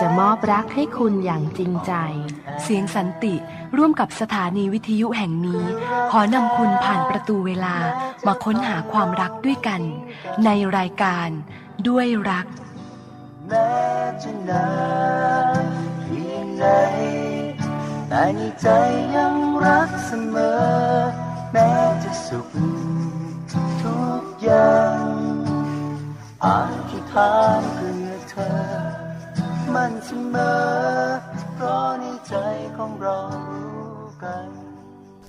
จะมอบรักให้คุณอย่างจริงใจ เสียงสันติร่วมกับสถานีวิทยุแห่งนี้ ขอนำคุณผ่านประตูเวลามาค้นหาความรักด้วยกัน ในรายการด้วยรักแม้จะนานเพียงไหนแต่ในใจยังรักเสมอ แม้จะสุขทุกอย่างอธิษฐานคือ มันเสมอ เพราะในใจของเรารู้กัน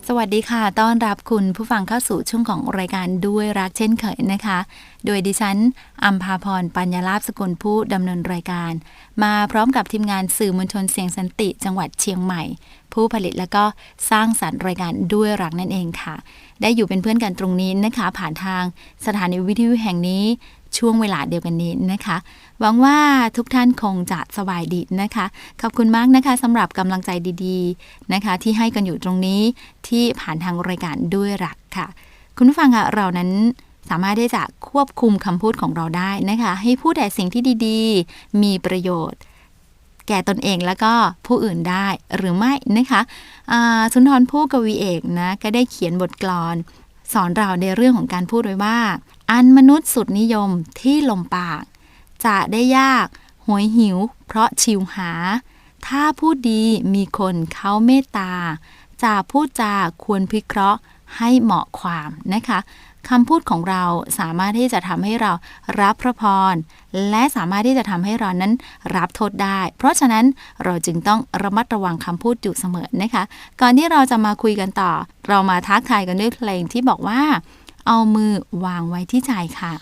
สวัสดีค่ะ ต้อนรับคุณผู้ฟังเข้าสู่ช่วงของรายการด้วยรักเช่นเคยนะคะ โดยดิฉันอัมพาพร ปัญญาลาภสกุลผู้ดำเนินรายการ มาพร้อมกับทีมงานสื่อมวลชนเสียงสันติจังหวัดเชียงใหม่ ผู้ผลิตและก็สร้างสรรค์รายการด้วยรักนั่นเองค่ะ ได้อยู่เป็นเพื่อนกันตรงนี้นะคะ ผ่านทางสถานีวิทยุแห่งนี้ ช่วงเวลาเดียวกันนี้นะคะ หวังว่าทุกท่านคงจะสบายดีนะคะ ขอบคุณมากนะคะสำหรับกำลังใจดีๆนะคะ ที่ให้กันอยู่ตรงนี้ที่ผ่านทางรายการด้วยรักค่ะ คุณผู้ฟังค่ะเรานั้นสามารถที่จะควบคุมคำพูดของเราได้นะคะ ให้พูดแต่สิ่งที่ดีๆ มีประโยชน์ แก่ตนเองแล้วก็ผู้อื่นได้หรือไม่นะคะสุนทรภู่กวีเอกนะก็ได้เขียนบทกลอน สอนเราในเรื่องของการพูดไว้ว่า อันมนุษย์สุดนิยมที่ลมปาก จะได้ยากหวยหิว เพราะชิวหา ถ้าพูดดีมีคนเขาเมตตาจะพูดจาควรพิเคราะห์ให้เหมาะความนะคะ คำพูดของเราสามารถที่จะทำให้เรารับพระพร และสามารถที่จะทำให้เรานั้นรับโทษได้ เพราะฉะนั้นเราจึงต้องระมัดระวังคำพูดอยู่เสมอนะคะ ก่อนที่เราจะมาคุยกันต่อ เรามาทักทายกันด้วยเพลงที่บอกว่า เอามือวางไว้ที่ใจค่ะ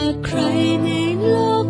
mà cry nên lóc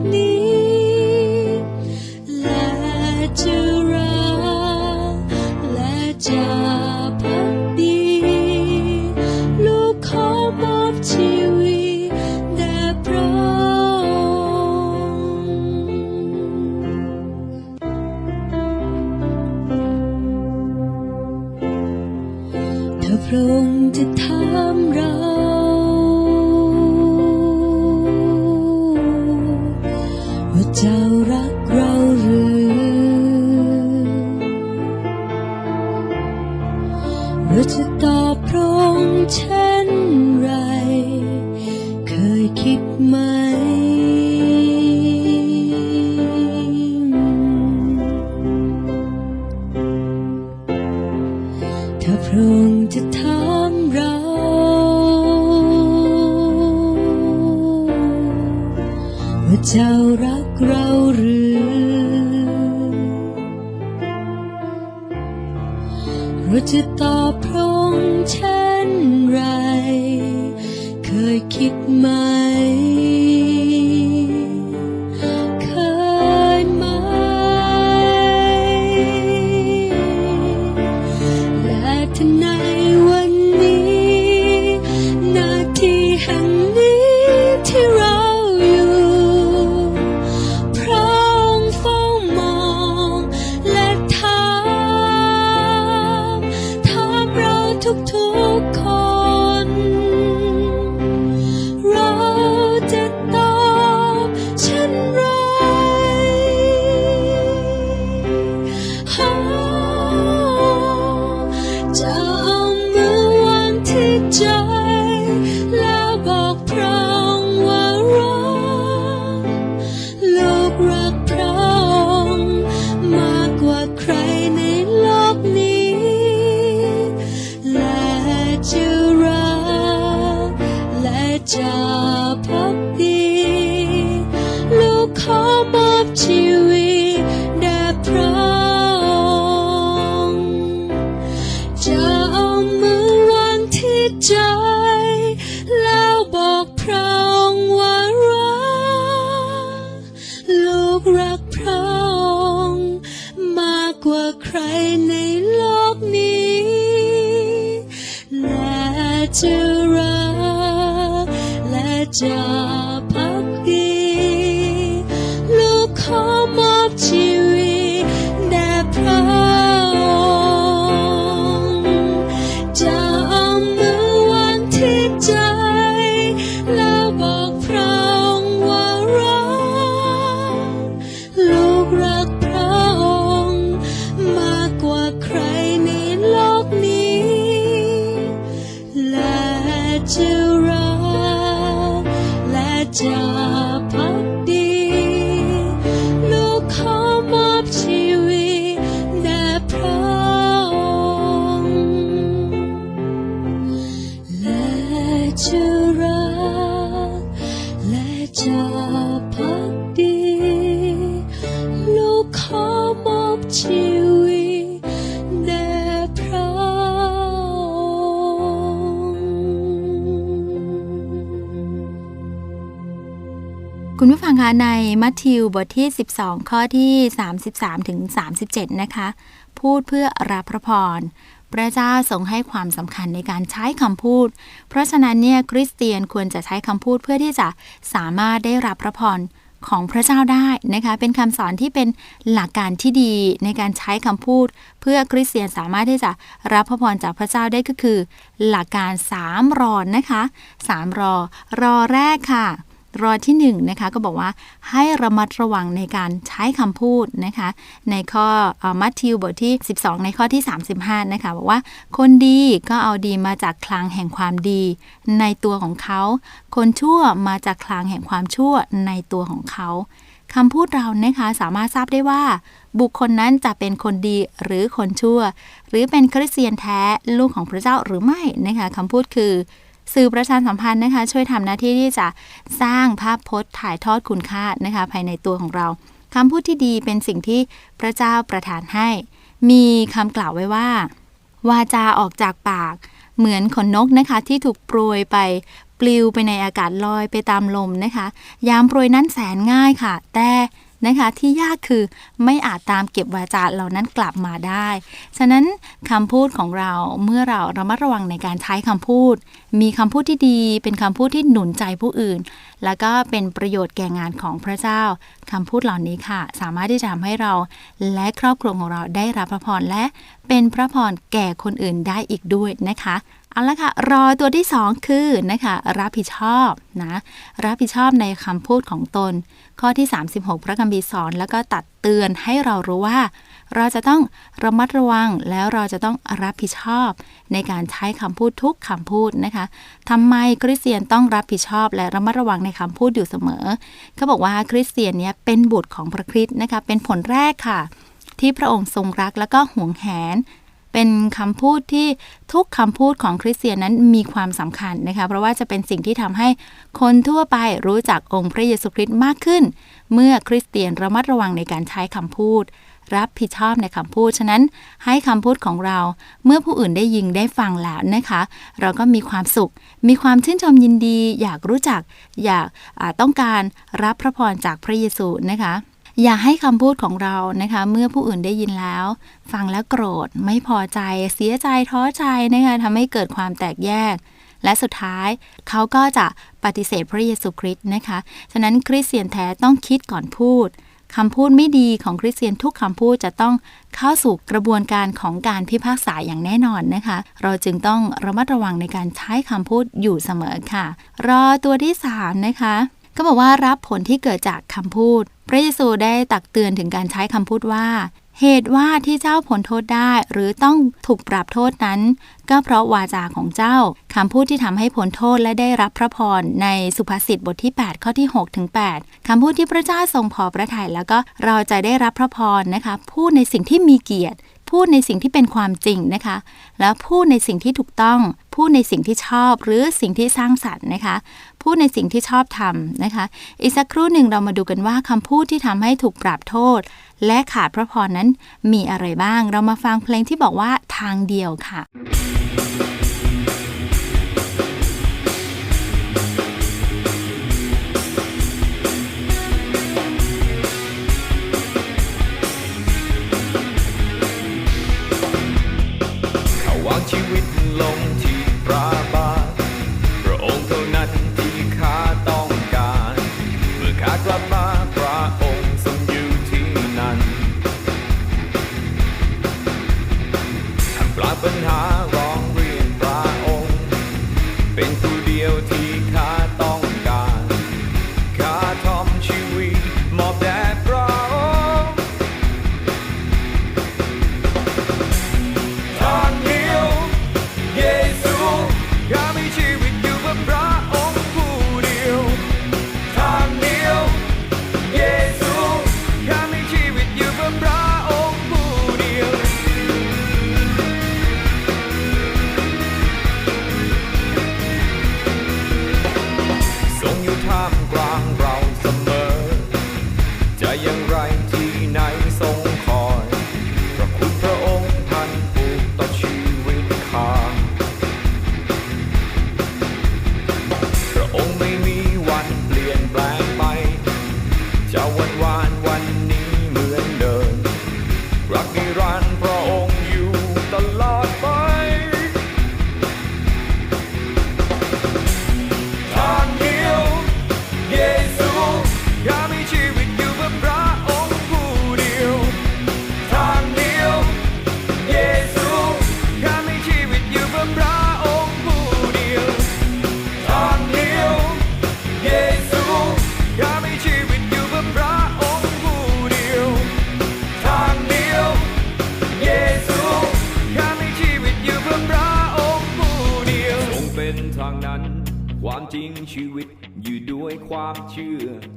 กขอ ทธิวบทที่ 12 ข้อที่ 33ถึง37 นะคะ พูดเพื่อรับพระพรพระเจ้าทรงให้ความสำคัญในการใช้คำพูด เพราะฉะนั้นเนี่ยคริสเตียนควรจะใช้คำพูดเพื่อที่จะสามารถได้รับพระพรของพระเจ้าได้นะคะ เป็นคำสอนที่เป็นหลักการที่ดีในการใช้คำพูด เพื่อคริสเตียนสามารถที่จะรับพระพรจากพระเจ้าได้ก็คือ หลักการ3รอนะคะ3รอรอแรกค่ะ รอที่1นงนะคะก็บอกว่าให้ระมัดระวังในการใช้คำพูดนะคะ ในข้อเออมัทธิวบทที่ 12 ในข้อที่ 35 นะคะบอกว่าคนดีก็เอาดีมาจากคลังแห่งความดี ในตัวของเขา คนชั่วมาจากคลังแห่งความชั่วในตัวของเขาคำพูดเรานะคะสามารถทราบได้ว่า บุคคลนั้นจะเป็นคนดีหรือคนชั่ว หรือเป็นคริสเตียนแท้ลูกของพระเจ้าหรือไม่นะคะคำพูดคือ สื่อประชาสัมพันธ์นะคะ ช่วยทำหน้าที่ที่จะสร้างภาพพจน์ถ่ายทอดคุณค่านะคะ ภายในตัวของเราคำพูดที่ดีเป็นสิ่งที่พระเจ้าประทานให้ มีคำกล่าวไว้ว่า วาจาออกจากปาก เหมือนขนนกนะคะ ที่ถูกโปรยไปปลิวไปในอากาศลอยไปตามลมนะคะ ยามโปรยนั้นแสนง่ายค่ะ แต่ นะคะที่ยากคือไม่อาจตามเก็บวาจาเหล่านั้นกลับมาได้ ฉะนั้นคำพูดของเราเมื่อเราระมัดระวังในการใช้คำพูด มีคำพูดที่ดี เป็นคำพูดที่หนุนใจผู้อื่น แล้วก็เป็นประโยชน์แก่งานของพระเจ้าคำพูดเหล่านี้ค่ะ สามารถที่จะทำให้เราและครอบครัวของเราได้รับพระพรและเป็นพระพรแก่คนอื่นได้อีกด้วยนะคะ เอาละค่ะ รอตัวที่สองคือนะคะรับผิดชอบนะรับผิดชอบในคำพูดของตน ข้อที่ 36 พระคัมภีร์สอน แล้วก็ตัดเตือนให้เรารู้ว่า เราจะต้องระมัดระวังแล้วเราจะต้องรับผิดชอบ ในการใช้คำพูดทุกคำพูดนะคะทำไมคริสเตียนต้องรับผิดชอบ และระมัดระวังในคำพูดอยู่เสมอเขาบอกว่าคริสเตียนเนี้ยเป็นบุตรของพระคริสต์นะคะเป็นผลแรกค่ะที่พระองค์ทรงรักแล้วก็หวงแหน เป็นคำพูดที่ทุกคำพูดของคริสเตียนนั้นมีความสำคัญนะคะ เพราะว่าจะเป็นสิ่งที่ทำให้คนทั่วไปรู้จักองค์พระเยซูคริสต์มากขึ้น เมื่อคริสเตียนระมัดระวังในการใช้คำพูด รับผิดชอบในคำพูด ฉะนั้นให้คำพูดของเราเมื่อผู้อื่นได้ยิงได้ฟังแล้วนะคะ เราก็มีความสุข มีความชื่นชมยินดี อยากรู้จัก อยากต้องการรับพระพรจากพระเยซูนะคะ อย่าให้คำพูดของเรานะคะ เมื่อผู้อื่นได้ยินแล้ว ฟังแล้วโกรธไม่พอใจ เสียใจท้อใจนะคะทำให้เกิดความแตกแยก และสุดท้ายเขาก็จะปฏิเสธพระเยซูคริสต์นะคะฉะนั้นคริสเตียนแท้ต้องคิดก่อนพูดคำพูดไม่ดีของคริสเตียนทุกคำพูดจะต้องเข้าสู่กระบวนการของการพิพากษาอย่างแน่นอนนะคะ เราจึงต้องระมัดระวังในการใช้คำพูดอยู่เสมอค่ะ รอตัวที่สามนะคะ ก็บอกว่ารับผลที่เกิดจากคำพูด พระเยซูได้ตักเตือนถึงการใช้คำพูดว่า เหตุว่าที่เจ้าพ้นโทษได้หรือต้องถูกปรับโทษนั้น ก็เพราะวาจาของเจ้าคำพูดที่ทำให้พ้นโทษและได้รับพระพรในสุภาษิตบทที่ 8 ข้อที่6ถึง8คำพูดที่พระเจ้าทรงพอพระทัยแล้วก็เราจะได้รับพระพรนะคะพูดในสิ่งที่มีเกียรติ พูดในสิ่งที่เป็นความจริงนะคะ แล้วพูดในสิ่งที่ถูกต้อง พูดในสิ่งที่ชอบหรือสิ่งที่สร้างสรรค์นะคะ พูดในสิ่งที่ชอบทำนะคะ อีกสักครู่หนึ่งเรามาดูกันว่าคำพูดที่ทำให้ถูกปรับโทษ และขาดพระพรนั้นมีอะไรบ้าง เรามาฟังเพลงที่บอกว่าทางเดียวค่ะ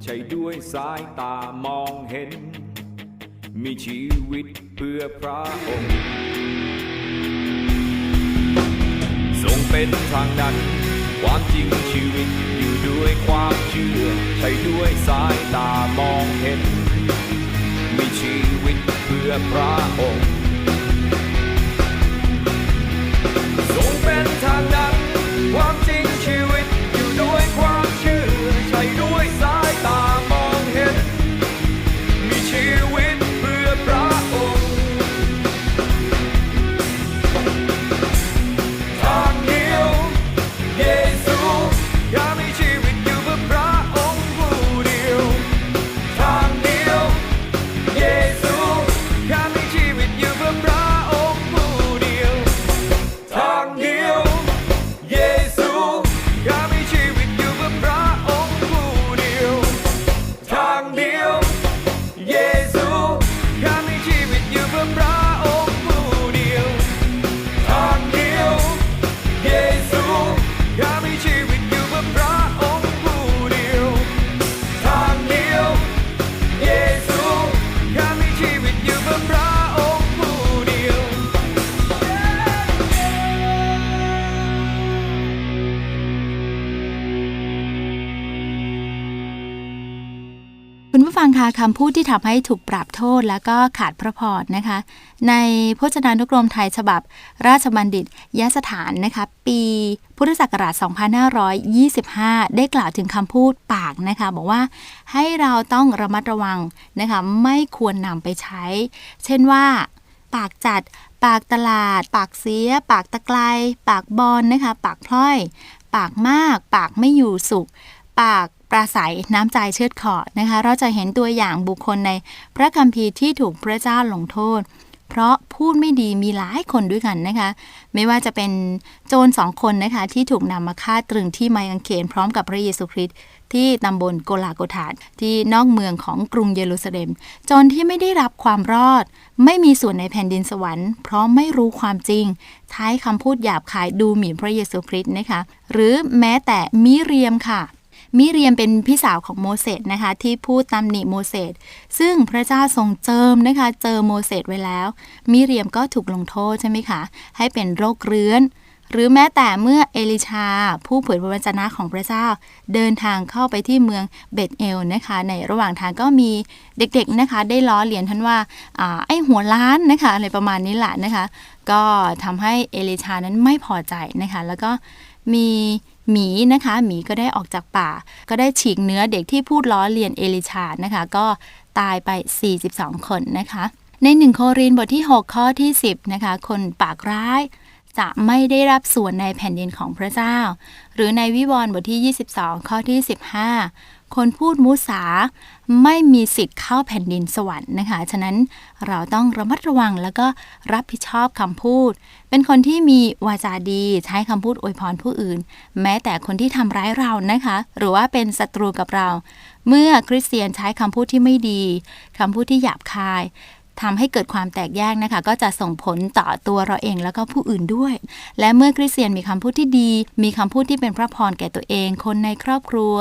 ใช่ด้วยสายตามองเห็น มีชีวิตเพื่อพระองค์ ทรงเป็นทางนั้น ความจริงชีวิตอยู่ด้วยความเชื่อ ใช่ด้วยสายตามองเห็น มีชีวิตเพื่อพระองค์ คำพูดที่ทำให้ถูกปรับโทษแล้วก็ขาดพระพรนะคะ ในพจนานุกรมไทยฉบับ ราชบัณฑิตยสถานนะคะปีพุทธศักราช 2525 ได้กล่าวถึงคำพูดปากนะคะ บอกว่าให้เราต้องระมัดระวังนะคะไม่ควรนำไปใช้ เช่นว่า ปากจัดปากตลาด ปากเสีย ปากตะไกลปากบอลนะคะ ปากพล่อย ปากมาก ปากไม่อยู่สุข ปาก ปราศัยน้ำใจเชือดขอดนะคะ เราจะเห็นตัวอย่างบุคคลในพระคัมภีร์ที่ถูกพระเจ้าลงโทษ เพราะพูดไม่ดีมีหลายคนด้วยกันนะคะ ไม่ว่าจะเป็นโจรสองคนนะคะที่ถูกนำมาฆ่าตรึงที่ไม้กางเขนพร้อมกับพระเยซูคริสต์ที่ตำบลโกลาโกธาดที่นอกเมืองของกรุงเยรูซาเล็มโจรที่ไม่ได้รับความรอด ไม่มีส่วนในแผ่นดินสวรรค์ เพราะไม่รู้ความจริง ใช้คำพูดหยาบคายดูหมิ่นพระเยซูคริสต์นะคะ หรือแม้แต่มิเรียมค่ะ มิเรียมเป็นพี่สาวของโมเสสนะคะ ที่พูดตำหนิโมเสสซึ่งพระเจ้าทรงเจิมนะคะ เจอโมเสสไว้แล้ว มิเรียมก็ถูกลงโทษใช่ไหมคะ ให้เป็นโรคเรื้อน หรือแม้แต่เมื่อเอลิชา ผู้เผยพระวจนะของพระเจ้า เดินทางเข้าไปที่เมืองเบตเอลนะคะ ในระหว่างทางก็มีเด็กๆนะคะ ได้ล้อเลียนท่านว่าอไอ้หัวล้านนะคะอะไรประมาณนี้แหละนะคะ ก็ทำให้เอลิชานั้นไม่พอใจนะคะ แล้วก็มี หมีนะคะหมีก็ได้ออกจากป่า ก็ได้ฉีกเนื้อเด็กที่พูดล้อเลียนเอลิชาดนะคะ ก็ตายไป 42 คนนะคะ ในหนึ่งโครินบทที่ 6 ข้อที่ 10นะคะ คนปากร้ายจะไม่ได้รับส่วนในแผ่นดินของพระเจ้า หรือในวิวรณ์บทที่ 22 ข้อที่ 15 คนพูดมุสาไม่มีสิทธิ์เข้าแผ่นดินสวรรค์นะคะ ฉะนั้นเราต้องระมัดระวังแล้วก็รับผิดชอบคำพูด เป็นคนที่มีวาจาดีใช้คำพูดอวยพรผู้อื่น แม้แต่คนที่ทำร้ายเรานะคะ หรือว่าเป็นศัตรูกับเรา เมื่อคริสเตียนใช้คำพูดที่ไม่ดีคำพูดที่หยาบคาย ทำให้เกิดความแตกแยกนะคะ ก็จะส่งผลต่อตัวเราเองแล้วก็ผู้อื่นด้วย และเมื่อคริสเตียนมีคำพูดที่ดี มีคำพูดที่เป็นพระพรแก่ตัวเอง คนในครอบครัว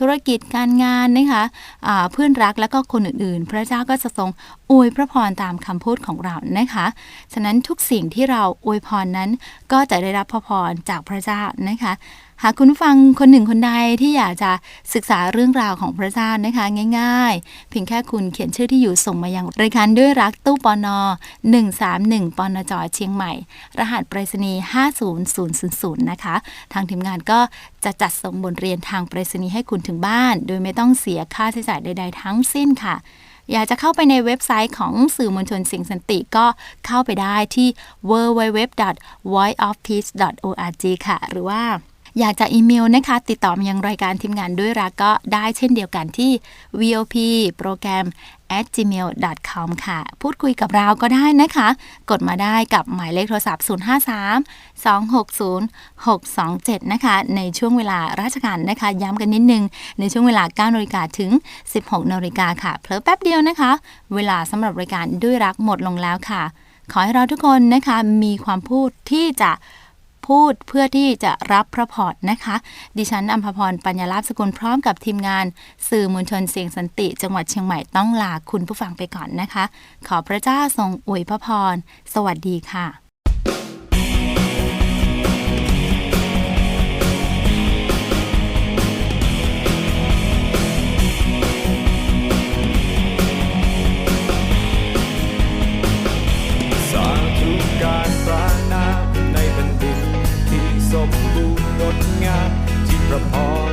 ธุรกิจการงานนะคะอ่าเพื่อนรักแล้วก็คนอื่นๆ พระเจ้าก็จะทรงอวยพระพรตามคำพูดของเรานะคะ ฉะนั้นทุกสิ่งที่เราอวยพรนั้นก็จะได้รับพระพรจากพระเจ้านะคะ หากคุณฟังคนหนึ่งคนใดที่อยากจะศึกษาเรื่องราวของพระเจ้านะคะ ง่าย ๆ เพียงแค่คุณเขียนชื่อที่อยู่ส่งมายังรายการด้วยรักตู้ปอนอ131ปอนจเชียงใหม่ รหัสไปรษณีย์50000 นะคะ ทางทีมงานก็จะจัดส่งบทเรียนทางไปรษณีย์ให้คุณถึงบ้าน โดยไม่ต้องเสียค่าใช้จ่ายใด ๆ ทั้งสิ้นค่ะอยากจะเข้าไปในเว็บไซต์ของสื่อมวลชนสียงสันติก็เข้าไปได้ที่ www.voiceofpeace.org ค่ะ หรือว่า อยากจะอีเมลนะคะ ติดต่อมายังรายการทีมงานด้วยรักก็ได้เช่นเดียวกันที่ vop โปรแกรม at gmail.com ค่ะ พูดคุยกับเราก็ได้นะคะ กดมาได้กับหมายเลขโทรศัพท์ 053 260 627 นะคะ ในช่วงเวลาราชการนะคะ ย้ำกันนิดนึง ในช่วงเวลา9นาฬิกาถึง 16นาฬิกาค่ะ เพลอแป๊บเดียวนะคะ เวลาสำหรับรายการด้วยรักหมดลงแล้วค่ะ ขอให้เราทุกคนนะคะมีความพูดที่จะ พูดเพื่อที่จะรับพระพรนะคะ ดิฉันอัมพพรปัญญาลาภสกุลพร้อมกับทีมงาน สื่อมวลชนเสียงสันติ จังหวัดเชียงใหม่ต้องลาคุณผู้ฟังไปก่อนนะคะ ขอพระเจ้าทรงอวยพระพร สวัสดีค่ะการ ที่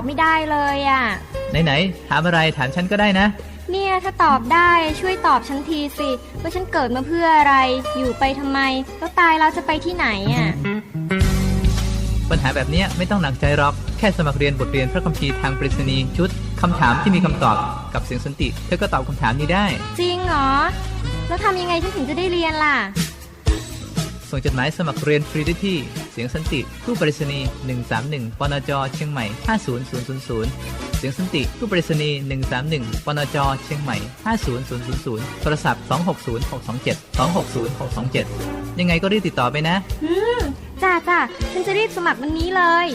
อบไม่ได้เลยอะ ไหนๆถามอะไรถามฉันก็ได้นะ เนี่ยถ้าตอบได้ช่วยตอบฉันทีสิ ว่าฉันเกิดมาเพื่ออะไร อยู่ไปทำไม แล้วตายเราจะไปที่ไหนอะ ปัญหาแบบนี้ไม่ต้องหนักใจหรอก แค่สมัครเรียนบทเรียนพระคัมภีร์ทางปริศนีชุดคำถามที่มีคำตอบกับเสียงสันติ เธอก็ตอบคำถามนี้ได้ จริงเหรอ แล้วทำยังไงฉันถึงจะได้เรียนล่ะ ส่งจดหมายสมัครเรียนฟรีได้ที่ เสียงสันติตู้ปริศนีย์131 ปนจ เชียงใหม่ 50000 เสียงสันติตู้ปริศนีย์131 ปนจ เชียงใหม่ 50000 โทรศัพท์ 260 627 260 627 ยังไงก็รีบติดต่อไปนะ อืม จ้าจ้าฉันจะรีบสมัครวันนี้เลย